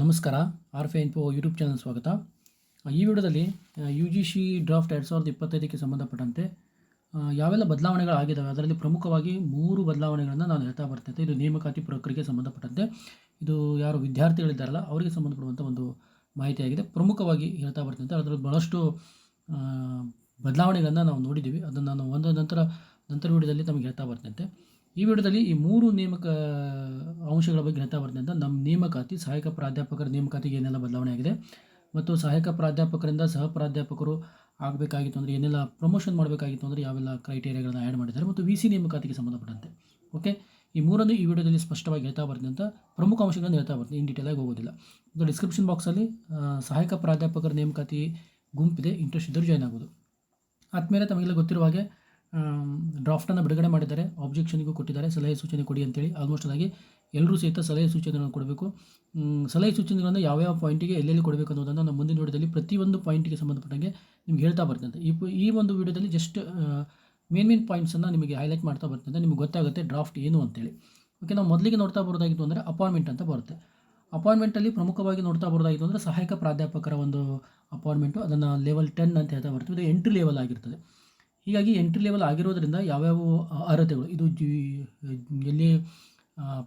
ನಮಸ್ಕಾರ ಆರ್ ಫೆ info YouTube channel ಸ್ವಾಗತ. ಈ ವಿಡಿಯೋದಲ್ಲಿ ಯು ಜಿ ಸಿ ಡ್ರಾಫ್ಟ್ ಎರಡು ಸಾವಿರದ ಇಪ್ಪತ್ತೈದಕ್ಕೆ ಸಂಬಂಧಪಟ್ಟಂತೆ ಯಾವೆಲ್ಲ ಬದಲಾವಣೆಗಳಾಗಿದ್ದಾವೆ ಅದರಲ್ಲಿ ಪ್ರಮುಖವಾಗಿ ಮೂರು ಬದಲಾವಣೆಗಳನ್ನು ನಾನು ಹೇಳ್ತಾ ಬರ್ತೇನೆ. ಇದು ನೇಮಕಾತಿ ಪ್ರಕ್ರಿಯೆಗೆ ಸಂಬಂಧಪಟ್ಟಂತೆ, ಇದು ಯಾರು ವಿದ್ಯಾರ್ಥಿಗಳಿದ್ದಾರಲ್ಲ, ಅವರಿಗೆ ಸಂಬಂಧಪಡುವಂಥ ಒಂದು ಮಾಹಿತಿಯಾಗಿದೆ. ಪ್ರಮುಖವಾಗಿ ಹೇಳ್ತಾ ಬರ್ತೇನೆ, ಅದರಲ್ಲಿ ಭಾಳಷ್ಟು ಬದಲಾವಣೆಗಳನ್ನು ನಾವು ನೋಡಿದ್ದೀವಿ ಅದನ್ನು ನಾನು ಒಂದು ನಂತರ ನಂತರ ವಿಡಿಯೋದಲ್ಲಿ ತಮಗೆ ಹೇಳ್ತಾ ಬರ್ತೇನೆ. ಈ ವಿಡಿಯೋದಲ್ಲಿ ಈ ಮೂರು ನೇಮಕ ಅಂಶಗಳ ಬಗ್ಗೆ ಹೇಳ್ತಾ ಬರ್ತೀನಿ ಅಂತ ನಮ್ಮ ನೇಮಕಾತಿ, ಸಹಾಯಕ ಪ್ರಾಧ್ಯಾಪಕರ ನೇಮಕಾತಿಗೆ ಏನೆಲ್ಲ ಬದಲಾವಣೆ ಆಗಿದೆ ಮತ್ತು ಸಹಾಯಕ ಪ್ರಾಧ್ಯಾಪಕರಿಂದ ಸಹ ಪ್ರಾಧ್ಯಾಪಕರು ಆಗಬೇಕಾಗಿತ್ತು ಅಂದರೆ ಏನೆಲ್ಲ ಪ್ರಮೋಷನ್ ಮಾಡಬೇಕಾಗಿತ್ತು ಅಂದರೆ ಯಾವೆಲ್ಲ ಕ್ರೈಟೇರಿಯಾಗಳನ್ನ ಆ್ಯಡ್ ಮಾಡಿದ್ದಾರೆ ಮತ್ತು ವಿ ಸಿ ನೇಮಕಾತಿಗೆ ಸಂಬಂಧಪಟ್ಟಂತೆ. ಓಕೆ ಈ ಮೂರನ್ನು ಈ ವಿಡಿಯೋದಲ್ಲಿ ಸ್ಪಷ್ಟವಾಗಿ ಹೇಳ್ತಾ ಬರ್ತೀನಿ ಅಂತ ಪ್ರಮುಖ ಅಂಶಗಳನ್ನು ಹೇಳ್ತಾ ಬರ್ತೀನಿ ಇನ್ ಡೀಟೇಲಾಗಿ ಹೋಗೋದಿಲ್ಲ. ಮತ್ತು ಡಿಸ್ಕ್ರಿಪ್ಷನ್ ಬಾಕ್ಸಲ್ಲಿ ಸಹಾಯಕ ಪ್ರಾಧ್ಯಾಪಕರ ನೇಮಕಾತಿ ಗುಂಪಿದೆ. ಇಂಟ್ರೆಸ್ಟ್ ಇದ್ದರೂ ಜಾಯ್ನ್ ಆಗೋದು. ಆದಮೇಲೆ ತಮಗೆಲ್ಲ ಗೊತ್ತಿರುವ ಹಾಗೆ ಡ್ರಾಫ್ಟನ್ನು ಬಿಡುಗಡೆ ಮಾಡಿದ್ದಾರೆ ಆಬ್ಜೆಕ್ಷನ್ಗೂ ಕೊಟ್ಟಿದ್ದಾರೆ, ಸಲಹೆ ಸೂಚನೆ ಕೊಡಿ ಅಂತೇಳಿ ಆಲ್ಮೋಸ್ಟ್ ಆಗಿ ಎಲ್ಲರೂ ಸಹಿತ ಸಲಹೆ ಸೂಚನೆಗಳನ್ನು ಕೊಡಬೇಕು. ಸಲಹೆ ಸೂಚನೆಗಳನ್ನು ಯಾವ್ಯಾವ ಪಾಯಿಂಟಿಗೆ ಎಲ್ಲೆಲ್ಲಿ ಕೊಡಬೇಕು ಅನ್ನೋದನ್ನು ನಮ್ಮ ಮುಂದಿನ ವಿಡಿಯೋದಲ್ಲಿ ಪ್ರತಿಯೊಂದು ಪಾಯಿಂಟಿಗೆ ಸಂಬಂಧಪಟ್ಟಂಗೆ ನಿಮ್ಗೆ ಹೇಳ್ತಾ ಬರ್ತಂತೆ ಈ ಈ ಒಂದು ವಿಡಿಯೋದಲ್ಲಿ ಜಸ್ಟ್ ಮೇನ್ ಮೇನ್ ಪಾಯಿಂಟ್ಸನ್ನು ನಿಮಗೆ ಹೈಲೈಟ್ ಮಾಡ್ತಾ ಬರ್ತಂತೆ ನಿಮ್ಗೆ ಗೊತ್ತಾಗುತ್ತೆ ಡ್ರಾಫ್ಟ್ ಏನು ಅಂತೇಳಿ. ಓಕೆ ನಾವು ಮೊದಲಿಗೆ ನೋಡ್ತಾ ಬರೋದಾಗಿತ್ತು ಅಂದರೆ ಅಪಾಯಿಂಟ್ಮೆಂಟ್ ಅಂತ ಬರುತ್ತೆ. ಅಪಾಯಿಂಟ್ಮೆಂಟಲ್ಲಿ ಪ್ರಮುಖವಾಗಿ ನೋಡ್ತಾ ಬರೋದಾಗಿತ್ತು ಅಂದರೆ ಸಹಾಯಕ ಪ್ರಾಧ್ಯಾಪಕರ ಒಂದು ಅಪಾಯಿಂಟ್ಮೆಂಟು ಅದನ್ನು ಲೆವೆಲ್ ಟೆನ್ ಅಂತ ಹೇಳ್ತಾ ಬರ್ತೀವಿ. ಇದು ಎಂಟ್ರಿ ಲೆವೆಲ್ ಆಗಿರ್ತದೆ. ಹೀಗಾಗಿ ಎಂಟ್ರಿ ಲೆವೆಲ್ ಆಗಿರೋದ್ರಿಂದ ಯಾವ್ಯಾವ ಅರ್ಹತೆಗಳು. ಇದು ಎಲ್ಲಿ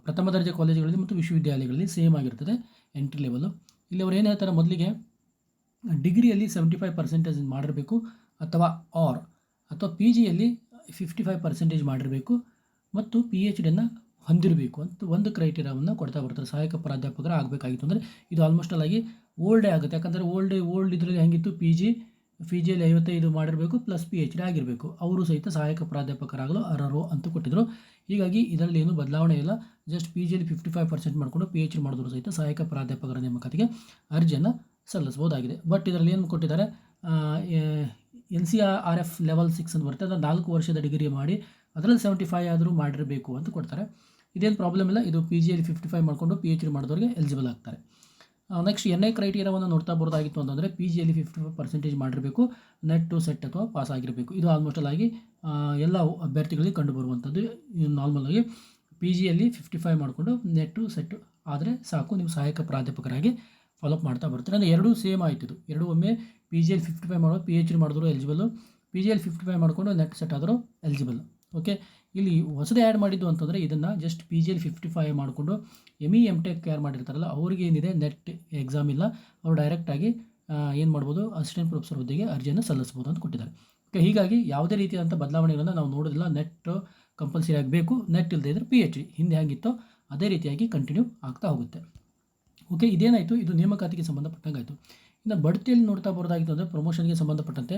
ಪ್ರಥಮ ದರ್ಜೆ ಕಾಲೇಜುಗಳಲ್ಲಿ ಮತ್ತು ವಿಶ್ವವಿದ್ಯಾಲಯಗಳಲ್ಲಿ ಸೇಮ್ ಆಗಿರ್ತದೆ ಎಂಟ್ರಿ ಲೆವೆಲು ಇಲ್ಲಿ ಅವ್ರು ಏನು ಹೇಳ್ತಾರೆ ಮೊದಲಿಗೆ, ಡಿಗ್ರಿಯಲ್ಲಿ ಸೆವೆಂಟಿ ಫೈವ್ ಪರ್ಸೆಂಟೇಜ್ ಮಾಡಿರಬೇಕು ಅಥವಾ ಆರ್ ಅಥವಾ ಪಿ ಜಿಯಲ್ಲಿ ಫಿಫ್ಟಿ ಫೈವ್ ಪರ್ಸೆಂಟೇಜ್ ಮಾಡಿರಬೇಕು ಮತ್ತು ಪಿ ಎಚ್ ಡಿಯನ್ನು ಹೊಂದಿರಬೇಕು ಅಂತ ಒಂದು ಕ್ರೈಟೀರಿಯಾವನ್ನು ಕೊಡ್ತಾ ಬರ್ತಾರೆ. ಸಹಾಯಕ ಪ್ರಾಧ್ಯಾಪಕರ ಆಗಬೇಕಾಗಿತ್ತು ಅಂದರೆ ಇದು ಆಲ್ಮೋಸ್ಟ್ ಆಗಿ ಓಲ್ಡೇ ಆಗುತ್ತೆ. ಯಾಕಂದರೆ ಓಲ್ಡ್ ಓಲ್ಡ್ ಇದರಲ್ಲಿ ಹೆಂಗಿತ್ತು ಪಿ ಜಿ ಪಿ ಜಿಯಲ್ಲಿ ಐವತ್ತೈದು ಮಾಡಿರಬೇಕು ಪ್ಲಸ್ ಪಿ ಎಚ್ ಡಿ ಆಗಿರಬೇಕು. ಅವರು ಸಹಿತ ಸಹಾಯಕ ಪ್ರಾಧ್ಯಾಪಕರಾಗಲು ಅರ್ಹರು ಅಂತ ಕೊಟ್ಟಿದ್ದರು ಹೀಗಾಗಿ ಇದರಲ್ಲಿ ಏನು ಬದಲಾವಣೆ ಇಲ್ಲ. ಜಸ್ಟ್ ಪಿ ಜಿಯಲ್ಲಿ ಫಿಫ್ಟಿ ಫೈವ್ ಪರ್ಸೆಂಟ್ ಮಾಡಿಕೊಂಡು ಪಿ ಎಚ್ ಡಿ ಮಾಡಿದ್ರು ಸಹಿತ ಸಹಾಯಕ ಪ್ರಾಧ್ಯಾಪಕರ ನೇಮಕಾತಿಗೆ ಅರ್ಜಿಯನ್ನು ಸಲ್ಲಿಸಬಹುದಾಗಿದೆ. ಬಟ್ ಇದರಲ್ಲಿ ಏನು ಕೊಟ್ಟಿದ್ದಾರೆ? N C R F level six ಅಂತ ಬರುತ್ತೆ. ಅದನ್ನು ನಾಲ್ಕು ವರ್ಷದ ಡಿಗ್ರಿ ಮಾಡಿ, ಅದರಲ್ಲಿ ಸೆವೆಂಟಿ ಫೈವ್ ಆದರೂ ಮಾಡಿರಬೇಕು ಅಂತ ಕೊಡ್ತಾರೆ. ಇದೇನು ಪ್ರಾಬ್ಲಮ್ ಇಲ್ಲ. ಇದು ಪಿ ಜಿಯಲ್ಲಿ ಫಿಫ್ಟಿ ಫೈವ್ ಮಾಡಿಕೊಂಡು ಪಿ ಎಚ್ ಡಿ ಮಾಡಿದವರಿಗೆ ಎಲಿಜಿಬಲ್ ಆಗ್ತಾರೆ. ನೆಕ್ಸ್ಟ್ ಎನ್ ಐ ಕ್ರೈಟೀರಿಯಾವನ್ನು ನೋಡ್ತಾ ಬರೋದಾಗಿತ್ತು ಅಂತಂದರೆ ಪಿ ಜಿಯಲ್ಲಿ ಫಿಫ್ಟಿ ಫೈವ್ ಪರ್ಸೆಂಟೇಜ್ ಮಾಡಿರಬೇಕು ನೆಟ್ ಟು ಸೆಟ್ ಅಥವಾ ಪಾಸ್ ಆಗಿರಬೇಕು. ಇದು ಆಲ್ಮೋಸ್ಟ್ ಆಗಿ ಎಲ್ಲ ಅಭ್ಯರ್ಥಿಗಳಿಗೆ ಕಂಡುಬರುವಂಥದ್ದು ನಾರ್ಮಲ್ ಆಗಿ. ಪಿ ಜಿಯಲ್ಲಿ ಫಿಫ್ಟಿ ಫೈವ್ ಮಾಡಿಕೊಂಡು ನೆಟ್ ಸೆಟ್ ಆದರೆ ಸಾಕು, ನೀವು ಸಹಾಯಕ ಪ್ರಾಧ್ಯಾಪಕರಾಗಿ ಫಾಲೋಅಪ್ ಮಾಡ್ತಾ ಬರ್ತೀರಿ. ಅಂದರೆ ಎರಡೂ ಸೇಮ್ ಆಯ್ತು ಎರಡೂ ಒಮ್ಮೆ ಪಿ ಜಿಯಲ್ಲಿ ಫಿಫ್ಟಿ ಫೈವ್ ಮಾಡೋ ಪಿ ಎಚ್ ಡಿ ಮಾಡಿದ್ರು ಎಲಿಜಿಬಲ್ ಪಿ ಜಿಯಲ್ಲಿ ಫಿಫ್ಟಿ ಫೈವ್ ಮಾಡಿಕೊಂಡು ನೆಟ್ ಸೆಟ್ ಆದರೂ ಎಲಿಜಿಬಲ್ ಓಕೆ ಇಲ್ಲಿ ಹೊಸದೇ ಆ್ಯಡ್ ಮಾಡಿದ್ದು ಅಂತಂದರೆ ಇದನ್ನು just P G L fifty five ಮಾಡಿಕೊಂಡು ಎಂ ಇ ಎಂ ಟೆಕ್ ಯಾರು ಮಾಡಿರ್ತಾರಲ್ಲ, ಅವ್ರಿಗೆ ಏನಿದೆ? ನೆಟ್ ಎಕ್ಸಾಮ್ ಇಲ್ಲ. ಅವರು ಡೈರೆಕ್ಟಾಗಿ ಏನು ಮಾಡ್ಬೋದು? ಅಸಿಸ್ಟೆಂಟ್ ಪ್ರೊಫೆಸರ್ ಹುದ್ದೆಗೆ ಅರ್ಜಿಯನ್ನು ಸಲ್ಲಿಸ್ಬೋದು ಅಂತ ಕೊಟ್ಟಿದ್ದಾರೆ. ಓಕೆ ಹೀಗಾಗಿ ಯಾವುದೇ ರೀತಿಯಾದಂಥ ಬದಲಾವಣೆಗಳನ್ನು ನಾವು ನೋಡೋದಿಲ್ಲ. ನೆಟ್ ಕಂಪಲ್ಸರಿ ಆಗಬೇಕು ನೆಟ್ ಇಲ್ಲದೆ ಇದ್ದರೆ ಪಿ ಎಚ್ ಡಿ ಹಿಂದೆ ಹೇಗಿತ್ತೋ ಅದೇ ರೀತಿಯಾಗಿ ಕಂಟಿನ್ಯೂ ಆಗ್ತಾ ಹೋಗುತ್ತೆ. ಓಕೆ ಇದೇನಾಯಿತು? ಇದು ನೇಮಕಾತಿಗೆ ಸಂಬಂಧಪಟ್ಟಂಗೆ ಆಯಿತು ಇನ್ನು ಬಡ್ತಿಯಲ್ಲಿ ನೋಡ್ತಾ ಬರೋದಾಗಿತ್ತು ಅಂದರೆ ಪ್ರಮೋಷನ್ಗೆ ಸಂಬಂಧಪಟ್ಟಂತೆ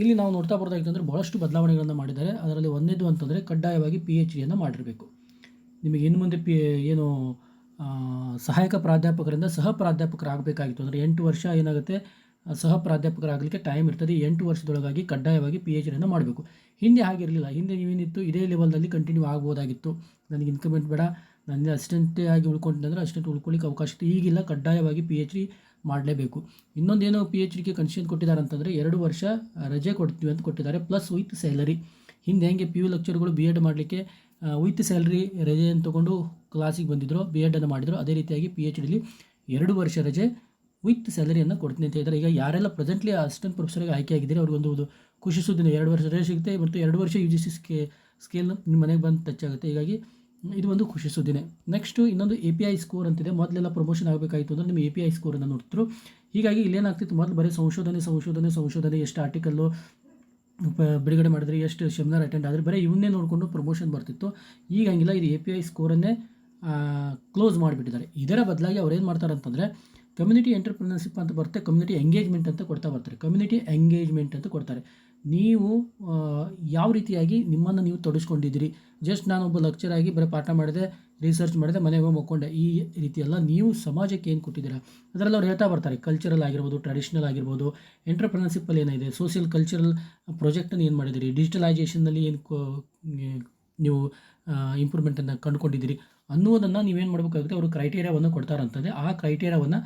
ಇಲ್ಲಿ ನಾವು ನೋಡ್ತಾ ಬರೋದಾಗಿತ್ತು ಅಂದರೆ ಭಾಳಷ್ಟು ಬದಲಾವಣೆಗಳನ್ನು ಮಾಡಿದ್ದಾರೆ. ಅದರಲ್ಲಿ ಒಂದೇದು ಅಂತಂದರೆ ಕಡ್ಡಾಯವಾಗಿ ಪಿ ಎಚ್ ಡಿಯನ್ನು ಮಾಡಿರಬೇಕು. ನಿಮಗೆ ಇನ್ನು ಮುಂದೆ ಪಿ ಏನು ಸಹಾಯಕ ಪ್ರಾಧ್ಯಾಪಕರಿಂದ ಸಹ ಪ್ರಾಧ್ಯಾಪಕರಾಗಬೇಕಾಗಿತ್ತು ಅಂದರೆ ಎಂಟು ವರ್ಷ ಏನಾಗುತ್ತೆ? ಸಹ ಪ್ರಾಧ್ಯಾಪಕರಾಗಲಿಕ್ಕೆ ಟೈಮ್ ಇರ್ತದೆ. ಎಂಟು ವರ್ಷದೊಳಗಾಗಿ ಕಡ್ಡಾಯವಾಗಿ ಪಿ ಎಚ್ ಡಿಯನ್ನು ಮಾಡಬೇಕು. ಹಿಂದೆ ಹಾಗಿರಲಿಲ್ಲ ಹಿಂದೆ ನೀವೇನಿತ್ತು? ಇದೇ ಲೆವೆಲ್ನಲ್ಲಿ ಕಂಟಿನ್ಯೂ ಆಗ್ಬೋದಾಗಿತ್ತು. ನನಗೆ ಇನ್ಕ್ರಿಮೆಂಟ್ ಬೇಡ. ನನ್ನ ಅಸಿಸ್ಟೆಂಟೇ ಆಗಿ ಉಳ್ಕೊಂಡಿದ್ದಂದ್ರೆ ಅಸಿಸ್ಟೆಂಟ್ ಉಳ್ಕೊಳ್ಳಿಕ್ಕೆ ಅವಕಾಶ ಇತ್ತು. ಈಗಿಲ್ಲ. ಕಡ್ಡಾಯವಾಗಿ ಪಿ ಎಚ್ ಡಿ ಮಾಡಲೇಬೇಕು. ಇನ್ನೊಂದೇನು ಪಿ ಎಚ್ ಡಿಗೆ ಕನ್ಸಿಷನ್ ಕೊಟ್ಟಿದ್ದಾರೆ ಅಂತಂದರೆ ಎರಡು ವರ್ಷ ರಜೆ ಕೊಡ್ತೀವಿ ಅಂತ ಕೊಟ್ಟಿದ್ದಾರೆ ಪ್ಲಸ್ ವಿತ್ ಸ್ಯಾಲರಿ ಹಿಂದೆ ಹೆಂಗೆ ಪಿ ಯು ಲೆಕ್ಚರ್ಗಳು ಬಿ ಎಡ್ ಮಾಡಲಿಕ್ಕೆ ವಿತ್ ಸ್ಯಾಲ್ರಿ ರಜೆಯನ್ನು ತೊಗೊಂಡು ಕ್ಲಾಸಿಗೆ ಬಂದಿದ್ರು ಬಿ ಎಡನ್ನು ಮಾಡಿದರು, ಅದೇ ರೀತಿಯಾಗಿ ಪಿ ಎಚ್ ಡಿಲಿ ಎರಡು ವರ್ಷ ರಜೆ ವಿತ್ ಸ್ಯಾಲರಿಯನ್ನು ಕೊಡ್ತೀನಿ ಅಂತ ಇದ್ದಾರೆ ಈಗ ಯಾರೆಲ್ಲ ಪ್ರೆಸೆಂಟ್ಲಿ ಅಸಿಸ್ಟೆಂಟ್ ಪ್ರೊಫೆಸರ್ಗೆ ಆಯ್ಕೆ ಆಗಿದ್ದಾರೆ ಅವ್ರಿಗೊಂದು ಒಂದು ಖುಷಿ ಸುದ್ದಿನ ಎರಡು ವರ್ಷ ರಜೆ ಸಿಗುತ್ತೆ, ಮತ್ತು ಎರಡು ವರ್ಷ ಯು ಜಿ ಸಿ ಸ್ಕೇ ಸ್ಕೇಲ್ ನಿಮ್ಮ ಮನೆಗೆ ಬಂದು ಟಚ್ ಆಗುತ್ತೆ. ಹೀಗಾಗಿ ಇದು ಒಂದು ಖುಷಿ ಸುದ್ದಿನೇ. ನೆಕ್ಸ್ಟು ಇನ್ನೊಂದು ಎ ಪಿ ಐ ಸ್ಕೋರ್ ಅಂತಿದೆ. ಮೊದಲೆಲ್ಲ ಪ್ರಮೋಷನ್ ಆಗಬೇಕಾಯಿತು ಅಂದರೆ ನಿಮ್ಮ ಎ ಪಿ ಐ ಸ್ಕೋರನ್ನು ನೋಡ್ತಿದ್ರು. ಹೀಗಾಗಿ ಇಲ್ಲೇನಾಗ್ತಿತ್ತು? ಮೊದಲು ಬರೀ ಸಂಶೋಧನೆ ಸಂಶೋಧನೆ ಸಂಶೋಧನೆ, ಎಷ್ಟು ಆರ್ಟಿಕಲ್ಲು ಬಿಡುಗಡೆ ಮಾಡಿದ್ರೆ, ಎಷ್ಟು ಸೆಮಿನಾರ್ ಅಟೆಂಡ್ ಆದರೆ, ಬರೀ ಇವನ್ನೇ ನೋಡಿಕೊಂಡು ಪ್ರಮೋಷನ್ ಬರ್ತಿತ್ತು. ಈಗ ಹಂಗಿಲ್ಲ, ಇದು ಎ ಪಿ ಐ ಸ್ಕೋರನ್ನೇ ಕ್ಲೋಸ್ ಮಾಡಿಬಿಟ್ಟಿದ್ದಾರೆ. ಇದರ ಬದಲಾಗಿ ಅವ್ರು ಏನು ಮಾಡ್ತಾರೆ ಅಂತಂದರೆ ಕಮ್ಯುನಿಟಿ ಎಂಟರ್ಪ್ರಿನರ್ಶಿಪ್ ಅಂತ ಬರುತ್ತೆ ಕಮ್ಯುನಿಟಿ ಎಂಗೇಜ್ಮೆಂಟ್ ಅಂತ ಕೊಡ್ತಾ ಬರ್ತಾರೆ. ಕಮ್ಯುನಿಟಿ ಎಂಗೇಜ್ಮೆಂಟ್ ಅಂತ ಕೊಡ್ತಾರೆ. ನೀವು ಯಾವ ರೀತಿಯಾಗಿ ನಿಮ್ಮನ್ನು ನೀವು ತೊಡಸ್ಕೊಂಡಿದ್ದೀರಿ? ಜಸ್ಟ್ ನಾನು ಒಬ್ಬ ಲೆಕ್ಚರ್ ಆಗಿ ಬರೀ ಪಾಠ ಮಾಡಿದೆ ರಿಸರ್ಚ್ ಮಾಡಿದೆ, ಮನೆಗೆ ಹೋಗಿ ಮಕ್ಕೊಂಡೆ ಈ ರೀತಿಯೆಲ್ಲ ನೀವು ಸಮಾಜಕ್ಕೆ ಏನು ಕೊಟ್ಟಿದ್ದೀರಾ? ಅದರಲ್ಲಿ ಅವ್ರು ಹೇಳ್ತಾ ಬರ್ತಾರೆ ಕಲ್ಚರಲ್ ಆಗಿರ್ಬೋದು ಟ್ರೆಡಿಷ್ನಲ್ ಆಗಿರ್ಬೋದು ಎಂಟರ್ಪ್ರಿನರ್ಶಿಪ್ಪಲ್ಲಿ ಏನಿದೆ ಸೋಷಿಯಲ್ ಕಲ್ಚರಲ್ ಪ್ರಾಜೆಕ್ಟನ್ನು ಏನು ಮಾಡಿದ್ದೀರಿ? ಡಿಜಿಟಲೈಸೇಷನ್ನಲ್ಲಿ ಏನು ನೀವು ಇಂಪ್ರೂವ್ಮೆಂಟನ್ನು ಕಂಡುಕೊಂಡಿದ್ದೀರಿ? ಅನ್ನೋದನ್ನು ನೀವೇನು ಮಾಡಬೇಕಾಗುತ್ತೆ? ಅವರು ಕ್ರೈಟೇರಿಯಾವನ್ನು ಕೊಡ್ತಾರಂತಂದರೆ, ಆ ಕ್ರೈಟೇರಿಯಾವನ್ನು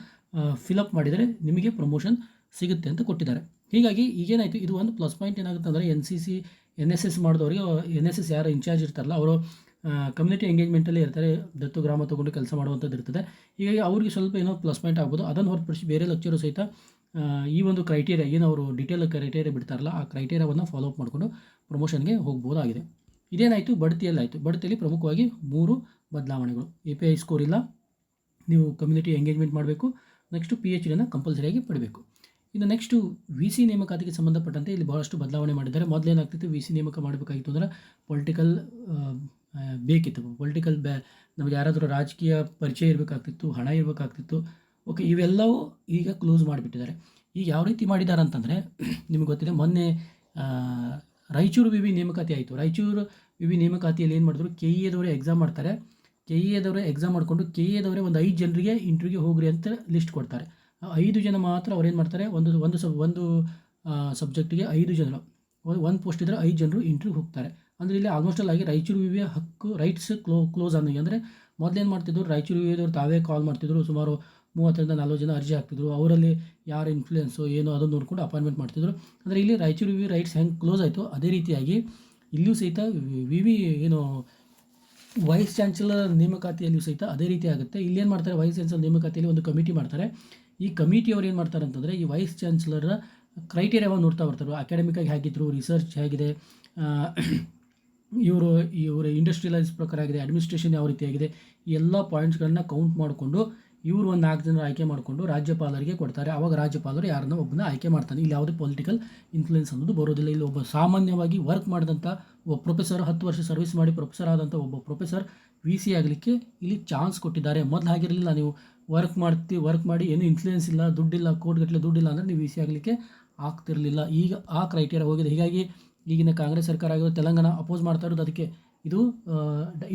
ಫಿಲಪ್ ಮಾಡಿದರೆ ನಿಮಗೆ ಪ್ರಮೋಷನ್ ಸಿಗುತ್ತೆ ಅಂತ ಕೊಟ್ಟಿದ್ದಾರೆ. ಹೀಗಾಗಿ ಈಗೇನಾಯಿತು, ಇದು ಒಂದು ಪ್ಲಸ್ ಪಾಯಿಂಟ್ ಏನಾಗುತ್ತೆ ಅಂದರೆ N C C N S S ಮಾಡಿದವರಿಗೆ ಎನ್ ಎಸ್ ಎಸ್ ಯಾರು ಇನ್ಚಾರ್ಜ್ ಇರ್ತಾರಲ್ಲ, ಅವರು ಕಮ್ಯುನಿಟಿ ಎಂಗೇಜ್ಮೆಂಟಲ್ಲೇ ಇರ್ತಾರೆ, ದತ್ತು ಗ್ರಾಮ ತೊಗೊಂಡು ಕೆಲಸ ಮಾಡುವಂಥದ್ದು ಇರ್ತದೆ. ಹೀಗಾಗಿ ಅವ್ರಿಗೆ ಸ್ವಲ್ಪ ಏನೋ ಪ್ಲಸ್ ಪಾಯಿಂಟ್ ಆಗ್ಬೋದು. ಅದನ್ನು ಹೊರತುಪಡಿಸಿ ಬೇರೆ ಲೆಕ್ಚರು ಸಹಿತ ಈ ಒಂದು ಕ್ರೈಟೀರಿಯಾ ಏನು ಅವರು ಡಿಟೇಲ್ ಕ್ರೈಟೇರಿಯಾ ಬಿಡ್ತಾರಲ್ಲ, ಆ ಕ್ರೈಟೇರಿಯಾವನ್ನು ಫಾಲೋ ಅಪ್ ಮಾಡಿಕೊಂಡು ಪ್ರಮೋಷನ್ಗೆ ಹೋಗ್ಬೋದಾಗಿದೆ. ಇದೇನಾಯಿತು? ಬಡ್ತಿಯಲ್ಲಾಯಿತು. ಬಡ್ತಿಯಲ್ಲಿ ಪ್ರಮುಖವಾಗಿ ಮೂರು ಬದಲಾವಣೆಗಳು. ಎ ಪಿ ಐ ಸ್ಕೋರ್ ಇಲ್ಲ. ನೀವು ಕಮ್ಯುನಿಟಿ ಎಂಗೇಜ್ಮೆಂಟ್ ಮಾಡಬೇಕು. ನೆಕ್ಸ್ಟು ಪಿ ಎಚ್ ಡಿನ ಕಂಪಲ್ಸರಿಯಾಗಿ ಪಡಿಬೇಕು. ಇನ್ನು ನೆಕ್ಸ್ಟು ವಿ ಸಿ ನೇಮಕಾತಿಗೆ ಸಂಬಂಧಪಟ್ಟಂತೆ ಇಲ್ಲಿ ಬಹಳಷ್ಟು ಬದಲಾವಣೆ ಮಾಡಿದ್ದಾರೆ. ಮೊದಲೇನಾಗ್ತಿತ್ತು ವಿ ಸಿ ನೇಮಕ ಮಾಡಬೇಕಾಗಿತ್ತು ಅಂದರೆ ಪೊಲಿಟಿಕಲ್ ಬೇಕಿತ್ತು. ಪೊಲಿಟಿಕಲ್ ಬ್ಯಾ ನಮಗೆ ಯಾರಾದರೂ ರಾಜಕೀಯ ಪರಿಚಯ ಇರಬೇಕಾಗ್ತಿತ್ತು, ಹಣ ಇರಬೇಕಾಗ್ತಿತ್ತು. ಓಕೆ ಇವೆಲ್ಲವೂ ಈಗ ಕ್ಲೋಸ್ ಮಾಡಿಬಿಟ್ಟಿದ್ದಾರೆ. ಈಗ ಯಾವ ರೀತಿ ಮಾಡಿದ್ದಾರೆ ಅಂತಂದರೆ ನಿಮಗೆ ಗೊತ್ತಿದೆ, ಮೊನ್ನೆ ರಾಯಚೂರು ವಿ ವಿ ನೇಮಕಾತಿ ಆಯಿತು. ರಾಯಚೂರು ವಿ ವಿ ನೇಮಕಾತಿಯಲ್ಲಿ ಏನು ಮಾಡಿದ್ರು? ಕೆ ಇ ಎದವರೇ ಎಕ್ಸಾಮ್ ಮಾಡ್ತಾರೆ. ಕೆ ಇ ಎದವರೇ ಎಕ್ಸಾಮ್ ಮಾಡಿಕೊಂಡು ಕೆ ಇ ಎದವರೇ ಒಂದು ಐದು ಜನರಿಗೆ ಇಂಟರ್ವ್ಯೂಗೆ ಹೋಗ್ರಿ ಅಂತ ಲಿಸ್ಟ್ ಕೊಡ್ತಾರೆ. ಐದು ಜನ ಮಾತ್ರ ಅವ್ರು ಮಾಡ್ತಾರೆ, ಒಂದು ಒಂದು ಸಬ್ ಒಂದು ಸಬ್ಜೆಕ್ಟಿಗೆ ಐದು ಜನರು, ಒಂದು ಪೋಸ್ಟ್ ಇದ್ದರೆ ಐದು ಜನರು ಇಂಟರ್ವ್ಯೂ ಹೋಗ್ತಾರೆ. ಅಂದರೆ ಇಲ್ಲಿ ಆಲ್ಮೋಸ್ಟ್ ಆಗಿ ರಾಯಚೂರು ವಿವಿಯ ಹಕ್ಕು ರೈಟ್ಸ್ ಕ್ಲೋ ಕ್ಲೋಸ್ ಅನ್ನೋ ಅಂದರೆ ಮೊದಲೇನು ಮಾಡ್ತಿದ್ರು, ರಾಯಚೂರು ವಿವಿಯದವ್ರು ತಾವೇ ಕಾಲ್ ಮಾಡ್ತಿದ್ರು, ಸುಮಾರು ಮೂವತ್ತರಿಂದ ನಲ್ವತ್ತು ಜನ ಅರ್ಜಿ ಹಾಕ್ತಿದ್ರು. ಅವರಲ್ಲಿ ಯಾರು ಇನ್ಫ್ಲೂಯೆನ್ಸು ಏನು ಅದನ್ನು ನೋಡಿಕೊಂಡು ಅಪಾಯಿಂಟ್ಮೆಂಟ್ ಮಾಡ್ತಿದ್ರು. ಅಂದರೆ ಇಲ್ಲಿ ರಾಯಚೂರು ವಿವಿ ರೈಟ್ಸ್ ಹೆಂಗೆ ಕ್ಲೋಸ್ ಆಯಿತು ಅದೇ ರೀತಿಯಾಗಿ ಇಲ್ಲಿಯೂ ಸಹಿತ ವಿ ವಿ ಏನು ವೈಸ್ ಚಾನ್ಸಲರ್ ನೇಮಕಾತಿಯಲ್ಲಿಯೂ ಸಹಿತ ಅದೇ ರೀತಿ ಆಗುತ್ತೆ. ಇಲ್ಲೇನು ಮಾಡ್ತಾರೆ? ವೈಸ್ ಚಾನ್ಸಲರ್ ನೇಮಕಾತಿಯಲ್ಲಿ ಒಂದು ಕಮಿಟಿ ಮಾಡ್ತಾರೆ. ಈ ಕಮಿಟಿಯವ್ರು ಏನು ಮಾಡ್ತಾರೆ ಅಂತಂದರೆ, ಈ ವೈಸ್ ಚಾನ್ಸಲರ್ ಕ್ರೈಟೀರಿಯಾವನ್ನು ನೋಡ್ತಾ ಬರ್ತಾರೆ. ಅಕಾಡೆಮಿಕಾಗಿ ಹೇಗಿದ್ರು ರಿಸರ್ಚ್ ಹೇಗಿದೆ ಇವರು ಇವರು ಇಂಡಸ್ಟ್ರಿಯಲೈಸ್ ಪ್ರಕಾರ ಆಗಿದೆ ಅಡ್ಮಿನಿಸ್ಟ್ರೇಷನ್ ಯಾವ ರೀತಿಯಾಗಿದೆ ಈ ಎಲ್ಲ ಪಾಯಿಂಟ್ಸ್ಗಳನ್ನ ಕೌಂಟ್ ಮಾಡಿಕೊಂಡು ಇವರು ಒಂದು ನಾಲ್ಕು ಜನ ಆಯ್ಕೆ ಮಾಡಿಕೊಂಡು ರಾಜ್ಯಪಾಲರಿಗೆ ಕೊಡ್ತಾರೆ. ಆವಾಗ ರಾಜ್ಯಪಾಲರು ಯಾರನ್ನ ಒಬ್ಬನ ಆಯ್ಕೆ ಮಾಡ್ತಾನೆ. ಇಲ್ಲಿ ಯಾವುದೇ ಪೊಲಿಟಿಕಲ್ ಇನ್ಫ್ಲೂಯೆನ್ಸ್ ಅನ್ನೋದು ಬರೋದಿಲ್ಲ. ಇಲ್ಲಿ ಒಬ್ಬ ಸಾಮಾನ್ಯವಾಗಿ ವರ್ಕ್ ಮಾಡಿದಂಥ ಒಬ್ಬ ಪ್ರೊಫೆಸರ್ ಹತ್ತು ವರ್ಷ ಸರ್ವಿಸ್ ಮಾಡಿ ಪ್ರೊಫೆಸರ್ ಆದಂಥ ಒಬ್ಬ ಪ್ರೊಫೆಸರ್ ವಿ ಸಿ ಆಗಲಿಕ್ಕೆ ಇಲ್ಲಿ ಚಾನ್ಸ್ ಕೊಟ್ಟಿದ್ದಾರೆ. ಮೊದಲು ಆಗಿರಲಿಲ್ಲ ನೀವು ವರ್ಕ್ ಮಾಡ್ತಿ ವರ್ಕ್ ಮಾಡಿ ಏನೂ ಇನ್ಫ್ಲೂಯೆನ್ಸ್ ಇಲ್ಲ, ದುಡ್ಡಿಲ್ಲ ಕೋಟಿಗಟ್ಟಲೆ ದುಡ್ಡಿಲ್ಲ ಅಂದರೆ ನೀವು ವಿ ಸಿ ಆಗಲಿಕ್ಕೆ ಆಗ್ತಿರಲಿಲ್ಲ. ಈಗ ಆ ಕ್ರೈಟೇರಿಯಾ ಹೋಗಿದೆ. ಹೀಗಾಗಿ ಈಗಿನ ಕಾಂಗ್ರೆಸ್ ಸರ್ಕಾರ ಆಗಿರೋ ತೆಲಂಗಾಣ ಅಪೋಸ್ ಮಾಡ್ತಾ ಇರೋದು. ಅದಕ್ಕೆ ಇದು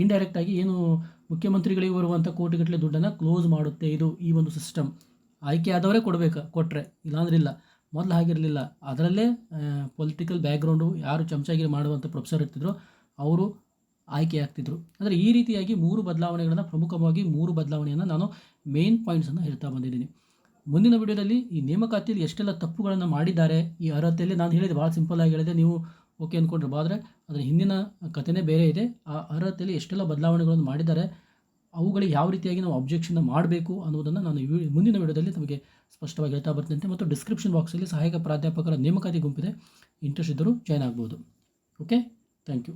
ಇಂಡೈರೆಕ್ಟಾಗಿ ಏನು ಮುಖ್ಯಮಂತ್ರಿಗಳಿಗೆ ಬರುವಂಥ ಕೋಟಿಗಟ್ಟಲೆ ದುಡ್ಡನ್ನು ಕ್ಲೋಸ್ ಮಾಡುತ್ತೆ ಇದು ಈ ಒಂದು ಸಿಸ್ಟಮ್ ಆಯ್ಕೆ ಆದವರೇ ಕೊಡಬೇಕು ಕೊಟ್ಟರೆ ಇಲ್ಲಾಂದ್ರೆ ಇಲ್ಲ ಮೊದಲು ಹಾಗಿರಲಿಲ್ಲ. ಅದರಲ್ಲೇ ಪೊಲಿಟಿಕಲ್ ಬ್ಯಾಕ್ಗ್ರೌಂಡು ಯಾರು ಚಮಚಾಗಿರಿ ಮಾಡುವಂಥ ಪ್ರೊಫೆಸರ್ ಇರ್ತಿದ್ರು, ಅವರು ಆಯ್ಕೆ ಆಗ್ತಿದ್ರು. ಅಂದರೆ ಈ ರೀತಿಯಾಗಿ ಮೂರು ಬದಲಾವಣೆಗಳನ್ನು ಪ್ರಮುಖವಾಗಿ ಮೂರು ಬದಲಾವಣೆಯನ್ನು ನಾನು ಮೇನ್ ಪಾಯಿಂಟ್ಸನ್ನು ಹೇಳ್ತಾ ಬಂದಿದ್ದೀನಿ. ಮುಂದಿನ ವಿಡಿಯೋದಲ್ಲಿ ಈ ನೇಮಕಾತಿಯಲ್ಲಿ ಎಷ್ಟೆಲ್ಲ ತಪ್ಪುಗಳನ್ನು ಮಾಡಿದ್ದಾರೆ, ಈ ಅರ್ಹತೆಯಲ್ಲಿ ನಾನು ಹೇಳಿದೆ ಭಾಳ ಸಿಂಪಲ್ ಆಗಿ ಹೇಳಿದೆ. ನೀವು ಓಕೆ ಅಂದ್ಕೊಂಡ್ರೆ ಆದರೆ ಅದರ ಹಿಂದಿನ ಕಥೆನೇ ಬೇರೆ ಇದೆ. ಆ ಅರ್ಹತೆಯಲ್ಲಿ ಎಷ್ಟೆಲ್ಲ ಬದಲಾವಣೆಗಳನ್ನು ಮಾಡಿದ್ದಾರೆ, ಅವುಗಳಿಗೆ ಯಾವ ರೀತಿಯಾಗಿ ನಾವು ಅಬ್ಜೆಕ್ಷನ್ ಮಾಡಬೇಕು ಅನ್ನೋದನ್ನು ನಾನು ಮುಂದಿನ ವಿಡಿಯೋದಲ್ಲಿ ನಮಗೆ ಸ್ಪಷ್ಟವಾಗಿ ಹೇಳ್ತಾ ಬರ್ತೀನಿ ಮತ್ತು ಡಿಸ್ಕ್ರಿಪ್ಷನ್ ಬಾಕ್ಸಲ್ಲಿ ಸಹಾಯಕ ಪ್ರಾಧ್ಯಾಪಕರ ನೇಮಕಾತಿ ಗುಂಪಿದೆ. ಇಂಟ್ರೆಸ್ಟ್ ಇದ್ದರೂ ಜಾಯ್ನ್ ಆಗ್ಬೋದು. Okay thank you